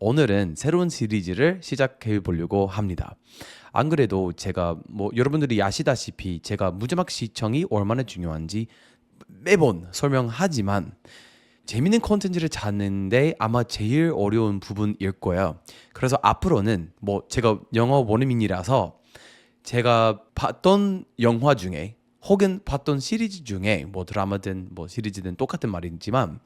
오늘은 새로운 시리즈를 시작해 보려고 합니다. 안 그래도 제가 뭐 여러분들이 아시다시피 제가 무제막 시청이 얼마나 중요한지 매번 설명하지만 재밌는 콘텐츠를 찾는데 아마 제일 어려운 부분일 거예요. 그래서 앞으로는 뭐 제가 영어 원어민이라서 제가 봤던 영화 중에 혹은 봤던 시리즈 중에 뭐 드라마든 뭐 시리즈든 똑같은 말이지만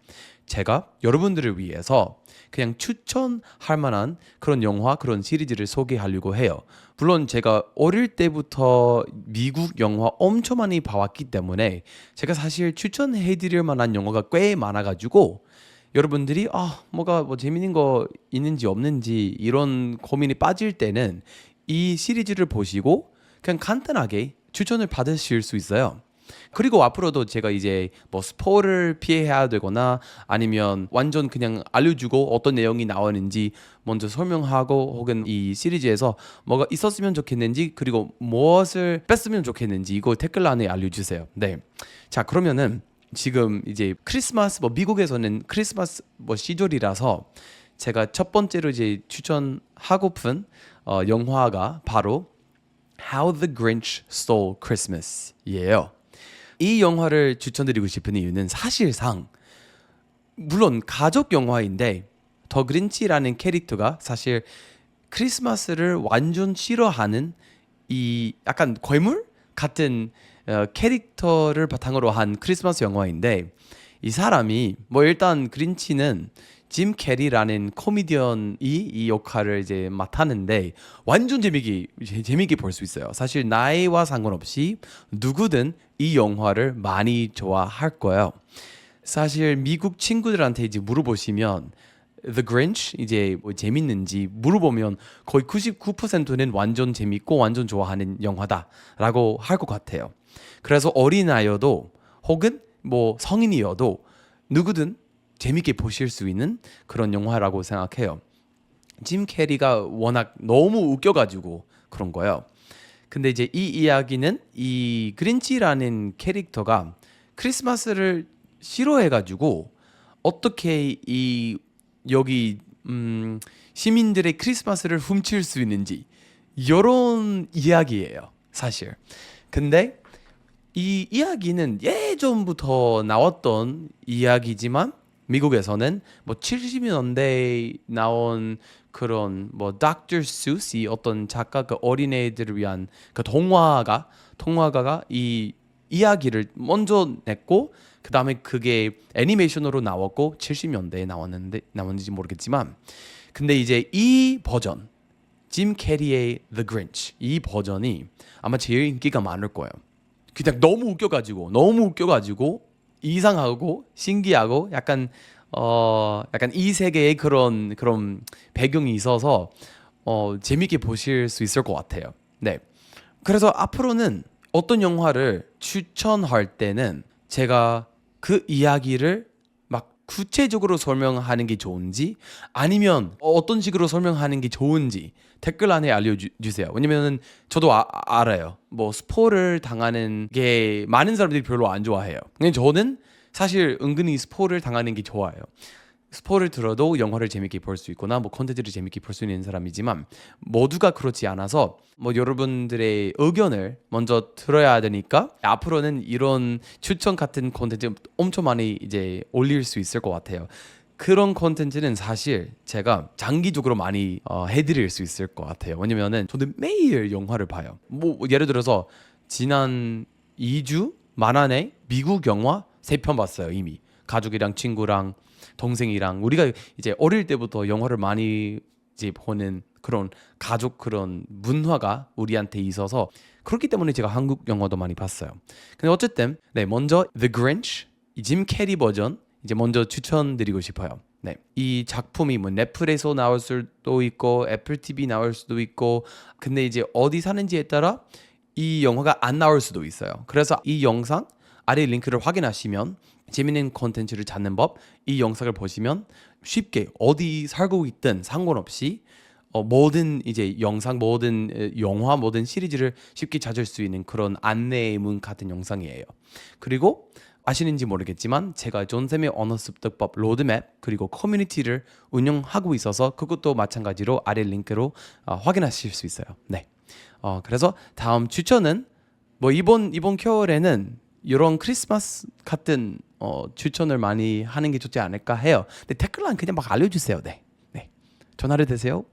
제가 여러분들을 위해서 그냥 추천할 만한 그런 영화 그런 시리즈를 소개하려고 해요. 물론 제가 어릴 때부터 미국 영화 엄청 많이 봐왔기 때문에 제가 사실 추천해 드릴 만한 영화가 꽤 많아 가지고 여러분들이 아 뭐가 뭐 재밌는 거 있는지 없는지 이런 고민이 빠질 때는 이 시리즈를 보시고 그냥 간단하게 추천을 받으실 수 있어요. 그리고 앞으로도 제가 이제 뭐 스포를 피해야 되거나 아니면 완전 그냥 알려주고 어떤 내용이 나오는지 먼저 설명하고 혹은 이 시리즈에서 뭐가 있었으면 좋겠는지 그리고 무엇을 뺐으면 좋겠는지 이거 댓글란에 알려주세요. 네. 자 그러면은 지금 이제 크리스마스 뭐 미국에서는 크리스마스 뭐 시절이라서 제가 첫 번째로 이제 추천하고픈 어, 영화가 바로 How the Grinch Stole Christmas이에요. 이 영화를 추천드리고 싶은 이유는 사실상 물론 가족 영화인데 더 그린치라는 캐릭터가 사실 크리스마스를 완전 싫어하는 이 약간 괴물 같은 어, 캐릭터를 바탕으로 한 크리스마스 영화인데 이 사람이 뭐 일단 그린치는 짐 캐리라는 코미디언이 이 역할을 이제 맡았는데 완전 재미있게 재미있게 볼 수 있어요. 사실 나이와 상관없이 누구든 이 영화를 많이 좋아할 거예요. 사실 미국 친구들한테 이제 물어보시면 The Grinch 이제 뭐 재밌는지 물어보면 거의 99%는 완전 재밌고 완전 좋아하는 영화다라고 할 것 같아요. 그래서 어린아이여도 혹은 뭐 성인이어도 누구든 재밌게 보실 수 있는 그런 영화라고 생각해요. 짐 캐리가 워낙 너무 웃겨가지고 그런 거예요. 근데 이제 이 이야기는 이 그린치라는 캐릭터가 크리스마스를 싫어해가지고 어떻게 이 여기 음 시민들의 크리스마스를 훔칠 수 있는지 이런 이야기예요, 사실. 근데 이 이야기는 예전부터 나왔던 이야기지만 미국에서는 뭐 70년대에 나온 그런 뭐 닥터 수시 어떤 작가 그 어린애들을 위한 그 동화가 동화가가 이 이야기를 먼저 냈고 그 다음에 그게 애니메이션으로 나왔고 70년대에 나왔는데 나왔는지 모르겠지만 근데 이제 이 버전 짐 캐리의 The Grinch 이 버전이 아마 제일 인기가 많을 거예요. 그냥 너무 웃겨가지고 너무 웃겨가지고 이상하고 신기하고 약간 어 약간 이 세계의 그런 그런 배경이 있어서 어 재밌게 보실 수 있을 것 같아요. 네. 그래서 앞으로는 어떤 영화를 추천할 때는 제가 그 이야기를 막 구체적으로 설명하는 게 좋은지 아니면 어떤 식으로 설명하는 게 좋은지 댓글 안에 알려주세요. 왜냐면은 저도 아, 알아요. 뭐 스포를 당하는 게 많은 사람들이 별로 안 좋아해요. 근데 저는 사실 은근히 스포를 당하는 게 좋아요. 스포를 들어도 영화를 재밌게 볼 수 있거나 뭐 콘텐츠를 재밌게 볼 수 있는 사람이지만 모두가 그렇지 않아서 뭐 여러분들의 의견을 먼저 들어야 되니까 앞으로는 이런 추천 같은 콘텐츠 엄청 많이 이제 올릴 수 있을 것 같아요. 그런 콘텐츠는 사실 제가 장기적으로 많이 어, 해드릴 수 있을 것 같아요. 왜냐면은 저는 매일 영화를 봐요. 뭐 예를 들어서 지난 2주 만안에 미국 영화 세편 봤어요 이미 가족이랑 친구랑 동생이랑 우리가 이제 어릴 때부터 영화를 많이 이제 보는 그런 가족 그런 문화가 우리한테 있어서 그렇기 때문에 제가 한국 영화도 많이 봤어요. 근데 어쨌든 네 먼저 The Grinch 이짐 캐리 버전 이제 먼저 추천드리고 싶어요. 네. 이 작품이 뭐 넷플에서 나올 수도 있고 애플 TV 나올 수도 있고 근데 이제 어디 사는지에 따라 이 영화가 안 나올 수도 있어요. 그래서 이 영상 아래 링크를 확인하시면 재밌는 콘텐츠를 찾는 법 이 영상을 보시면 쉽게 어디 살고 있든 상관없이 어, 모든 이제 영상 모든 영화 모든 시리즈를 쉽게 찾을 수 있는 그런 안내문 같은 영상이에요. 그리고 아시는지 모르겠지만 제가 존쌤의 언어 습득법 로드맵 그리고 커뮤니티를 운영하고 있어서 그것도 마찬가지로 아래 링크로 어, 확인하실 수 있어요. 네. 어, 그래서 다음 추천은 뭐 이번 이번 겨울에는 이런 크리스마스 같은 어, 추천을 많이 하는 게 좋지 않을까 해요. 근데 댓글란 그냥 막 알려주세요. 네. 네. 전화를 되세요.